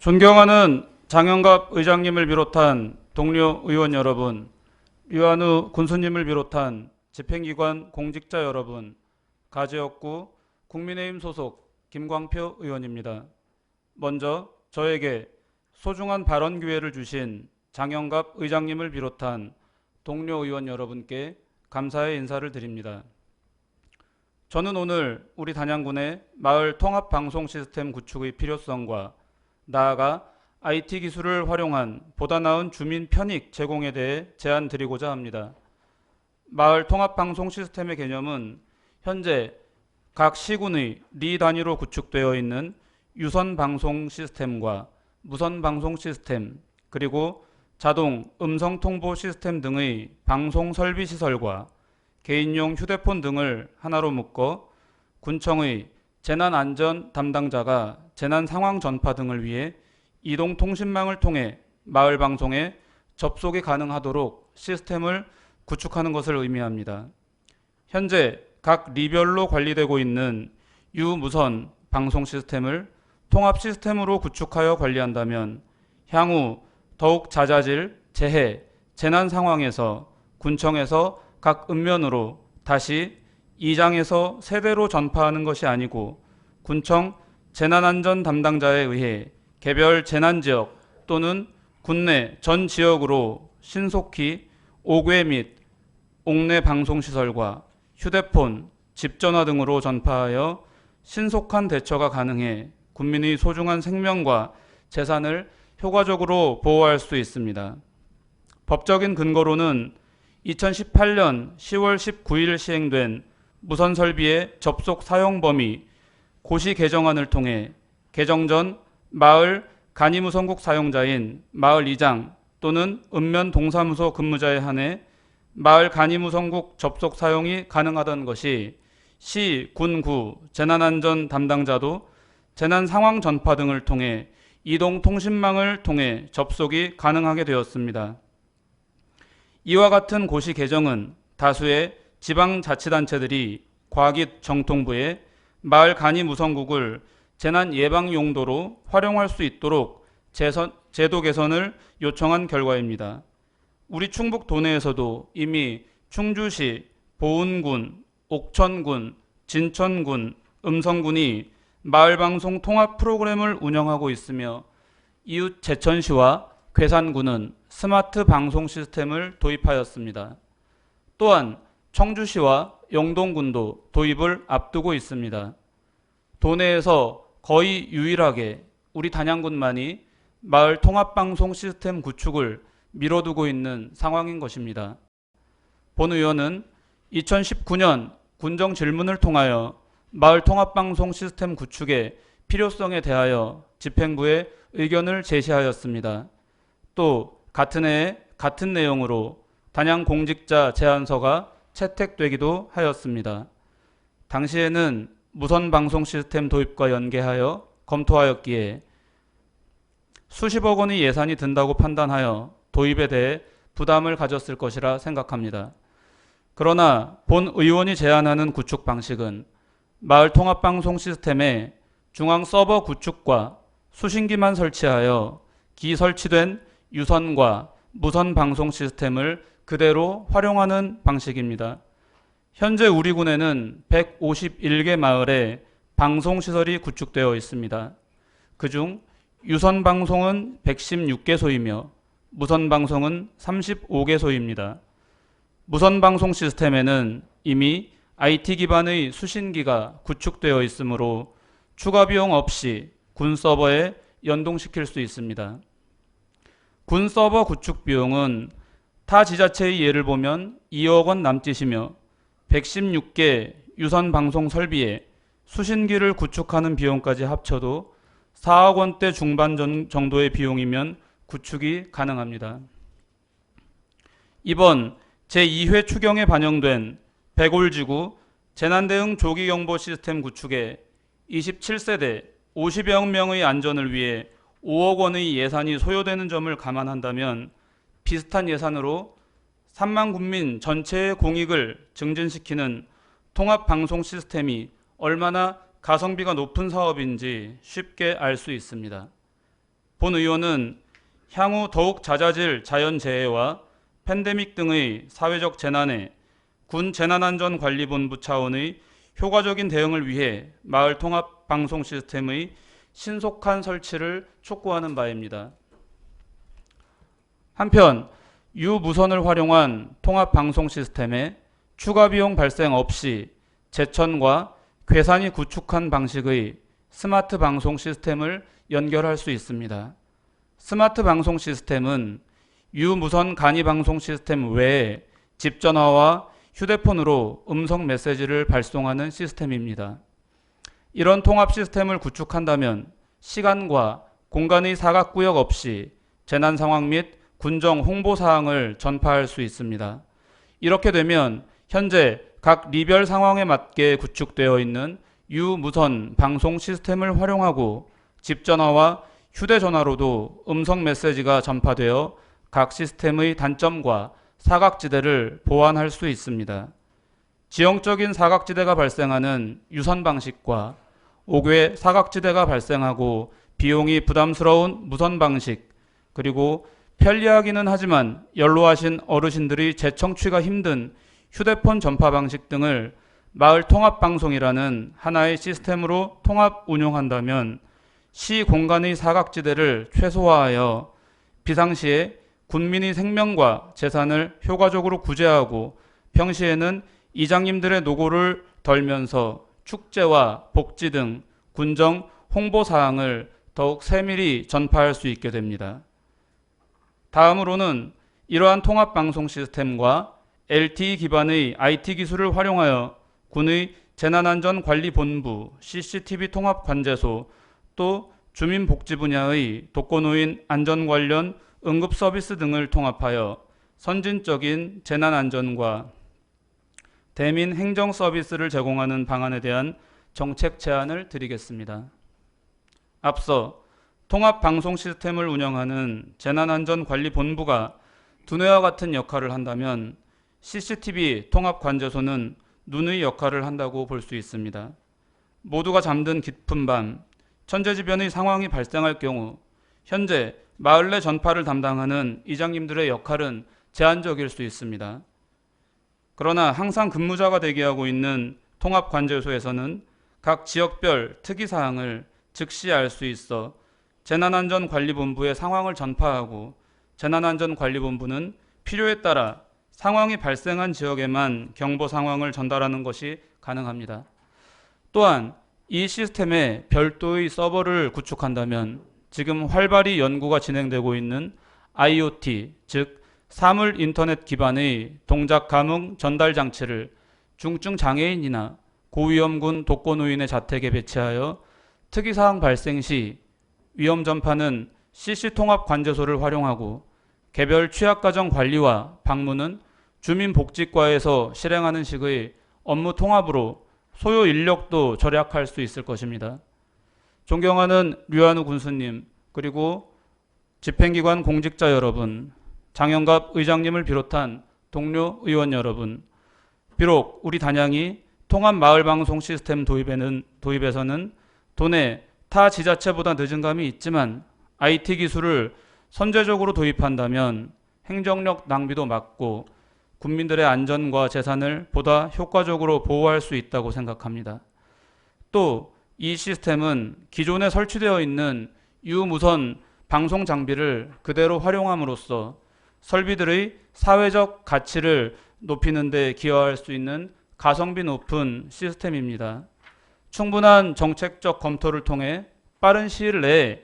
존경하는 장영갑 의장님을 비롯한 동료 의원 여러분, 류한우 군수님을 비롯한 집행기관 공직자 여러분, 가재혁구 국민의힘 소속 김광표 의원입니다. 먼저 저에게 소중한 발언 기회를 주신 장영갑 의장님을 비롯한 동료 의원 여러분께 감사의 인사를 드립니다. 저는 오늘 우리 단양군의 마을 통합 방송 시스템 구축의 필요성과 나아가 IT 기술을 활용한 보다 나은 주민 편익 제공에 대해 제안 드리고자 합니다. 마을 통합 방송 시스템의 개념은 현재 각 시군의 리 단위로 구축되어 있는 유선 방송 시스템과 무선 방송 시스템 그리고 자동 음성 통보 시스템 등의 방송 설비 시설과 개인용 휴대폰 등을 하나로 묶어 군청의 재난 안전 담당자가 재난 상황 전파 등을 위해 이동 통신망을 통해 마을 방송에 접속이 가능하도록 시스템을 구축하는 것을 의미합니다. 현재 각 리별로 관리되고 있는 유무선 방송 시스템을 통합 시스템으로 구축하여 관리한다면 향후 더욱 잦아질 재해, 재난 상황에서 군청에서 각 읍면으로 다시 이장에서 세대로 전파하는 것이 아니고 군청 재난안전 담당자에 의해 개별 재난 지역 또는 군내 전 지역으로 신속히 옥외 및 옥내 방송 시설과 휴대폰, 집전화 등으로 전파하여 신속한 대처가 가능해 국민의 소중한 생명과 재산을 효과적으로 보호할 수 있습니다. 법적인 근거로는 2018년 10월 19일 시행된 무선 설비의 접속 사용 범위 고시 개정안을 통해 개정 전 마을 간이무선국 사용자인 마을 이장 또는 읍면 동사무소 근무자에 한해 마을 간이무선국 접속 사용이 가능하던 것이 시, 군, 구 재난안전 담당자도 재난 상황 전파 등을 통해 이동 통신망을 통해 접속이 가능하게 되었습니다. 이와 같은 고시 개정은 다수의 지방자치단체들이 과깃 정통부에 마을 간이 무선국을 재난 예방 용도로 활용할 수 있도록 제선, 제도 개선을 요청한 결과입니다. 우리 충북 도내에서도 이미 충주시, 보은군, 옥천군, 진천군, 음성군이 마을방송 통합 프로그램을 운영하고 있으며 이웃 제천시와 괴산군은 스마트 방송 시스템을 도입하였습니다. 또한 청주시와 영동군도 도입을 앞두고 있습니다. 도내에서 거의 유일하게 우리 단양군만이 마을 통합 방송 시스템 구축을 미뤄두고 있는 상황인 것입니다. 본 의원은 2019년 군정 질문을 통하여 마을 통합 방송 시스템 구축의 필요성에 대하여 집행부에 의견을 제시하였습니다. 또 같은 해에 같은 내용으로 단양 공직자 제안서가 채택되기도 하였습니다. 당시에는 무선 방송 시스템 도입과 연계하여 검토하였기에 수십억 원의 예산이 든다고 판단하여 도입에 대해 부담을 가졌을 것이라 생각합니다. 그러나 본 의원이 제안하는 구축 방식은 마을 통합 방송 시스템에 중앙 서버 구축과 수신기만 설치하여 기 설치된 유선과 무선 방송 시스템을 그대로 활용하는 방식입니다. 현재 우리 군에는 151개 마을에 방송 시설이 구축되어 있습니다. 그중 유선 방송은 116개소이며 무선 방송은 35개소입니다. 무선 방송 시스템에는 이미 IT 기반의 수신기가 구축되어 있으므로 추가 비용 없이 군 서버에 연동시킬 수 있습니다. 군 서버 구축 비용은 타 지자체의 예를 보면 2억 원 남짓이며 116개 유선 방송 설비에 수신기를 구축하는 비용까지 합쳐도 4억 원대 중반 정도의 비용이면 구축이 가능합니다. 이번 제2회 추경에 반영된 백올지구 재난대응 조기경보 시스템 구축에 27세대 50여 명의 안전을 위해 5억 원의 예산이 소요되는 점을 감안한다면 비슷한 예산으로 3만 군민 전체의 공익을 증진시키는 통합 방송 시스템이 얼마나 가성비가 높은 사업인지 쉽게 알 수 있습니다. 본 의원은 향후 더욱 잦아질 자연재해와 팬데믹 등의 사회적 재난에 군 재난안전관리본부 차원의 효과적인 대응을 위해 마을 통합 방송 시스템의 신속한 설치를 촉구하는 바입니다. 한편 유무선을 활용한 통합 방송 시스템에 추가 비용 발생 없이 제천과 괴산이 구축한 방식의 스마트 방송 시스템을 연결할 수 있습니다. 스마트 방송 시스템은 유무선 간이 방송 시스템 외에 집 전화와 휴대폰으로 음성 메시지를 발송하는 시스템입니다. 이런 통합 시스템을 구축한다면 시간과 공간의 사각구역 없이 재난 상황 및 군정 홍보 사항을 전파할 수 있습니다. 이렇게 되면 현재 각 리별 상황에 맞게 구축되어 있는 유무선 방송 시스템을 활용하고 집 전화와 휴대전화로도 음성 메시지가 전파되어 각 시스템의 단점과 사각지대를 보완할 수 있습니다. 지형적인 사각지대가 발생하는 유선 방식과 옥외 사각지대가 발생하고 비용이 부담스러운 무선 방식 그리고 편리하기는 하지만 연로하신 어르신들이 재청취가 힘든 휴대폰 전파 방식 등을 마을 통합 방송이라는 하나의 시스템으로 통합 운용한다면 시 공간의 사각지대를 최소화하여 비상시에 군민의 생명과 재산을 효과적으로 구제하고 평시에는 이장님들의 노고를 덜면서 축제와 복지 등 군정 홍보 사항을 더욱 세밀히 전파할 수 있게 됩니다. 다음으로는 이러한 통합 방송 시스템과 LTE 기반의 IT 기술을 활용하여 군의 재난안전관리본부, CCTV 통합관제소, 또 주민복지 분야의 독거노인 안전 관련 응급 서비스 등을 통합하여 선진적인 재난안전과 대민 행정 서비스를 제공하는 방안에 대한 정책 제안을 드리겠습니다. 앞서 통합 방송 시스템을 운영하는 재난안전관리본부가 두뇌와 같은 역할을 한다면 CCTV 통합관제소는 눈의 역할을 한다고 볼 수 있습니다. 모두가 잠든 깊은 밤, 천재지변의 상황이 발생할 경우 현재 마을 내 전파를 담당하는 이장님들의 역할은 제한적일 수 있습니다. 그러나 항상 근무자가 대기하고 있는 통합관제소에서는 각 지역별 특이사항을 즉시 알 수 있어 재난안전관리본부에 상황을 전파하고 재난안전관리본부는 필요에 따라 상황이 발생한 지역에만 경보 상황을 전달하는 것이 가능합니다. 또한 이 시스템에 별도의 서버를 구축한다면 지금 활발히 연구가 진행되고 있는 IoT, 즉 사물 인터넷 기반의 동작 감응 전달 장치를 중증 장애인이나 고위험군 독거노인의 자택에 배치하여 특이사항 발생 시 위험 전파는 CC 통합 관제소를 활용하고 개별 취약가정 관리와 방문은 주민복지과에서 실행하는 식의 업무 통합으로 소요 인력도 절약할 수 있을 것입니다. 존경하는 류한우 군수님 그리고 집행기관 공직자 여러분, 장영갑 의장님을 비롯한 동료 의원 여러분, 비록 우리 단양이 통합 마을 방송 시스템 도입에는 도입에서는 도내 타 지자체보다 늦은 감이 있지만 IT 기술을 선제적으로 도입한다면 행정력 낭비도 막고 국민들의 안전과 재산을 보다 효과적으로 보호할 수 있다고 생각합니다. 또 이 시스템은 기존에 설치되어 있는 유무선 방송 장비를 그대로 활용함으로써 설비들의 사회적 가치를 높이는 데 기여할 수 있는 가성비 높은 시스템입니다. 충분한 정책적 검토를 통해 빠른 시일 내에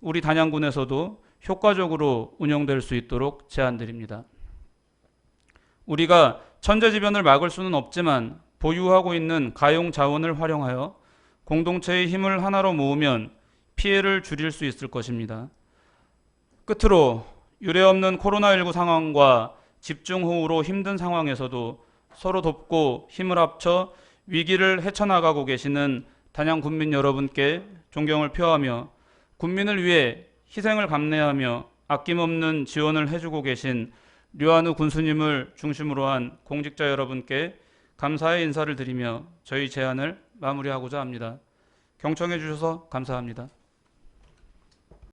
우리 단양군에서도 효과적으로 운영될 수 있도록 제안드립니다. 우리가 천재지변을 막을 수는 없지만 보유하고 있는 가용 자원을 활용하여 공동체의 힘을 하나로 모으면 피해를 줄일 수 있을 것입니다. 끝으로 유례 없는 코로나19 상황과 집중호우로 힘든 상황에서도 서로 돕고 힘을 합쳐 위기를 헤쳐나가고 계시는 단양 군민 여러분께 존경을 표하며 군민을 위해 희생을 감내하며 아낌없는 지원을 해주고 계신 류한우 군수님을 중심으로 한 공직자 여러분께 감사의 인사를 드리며 저희 제안을 마무리하고자 합니다. 경청해 주셔서 감사합니다.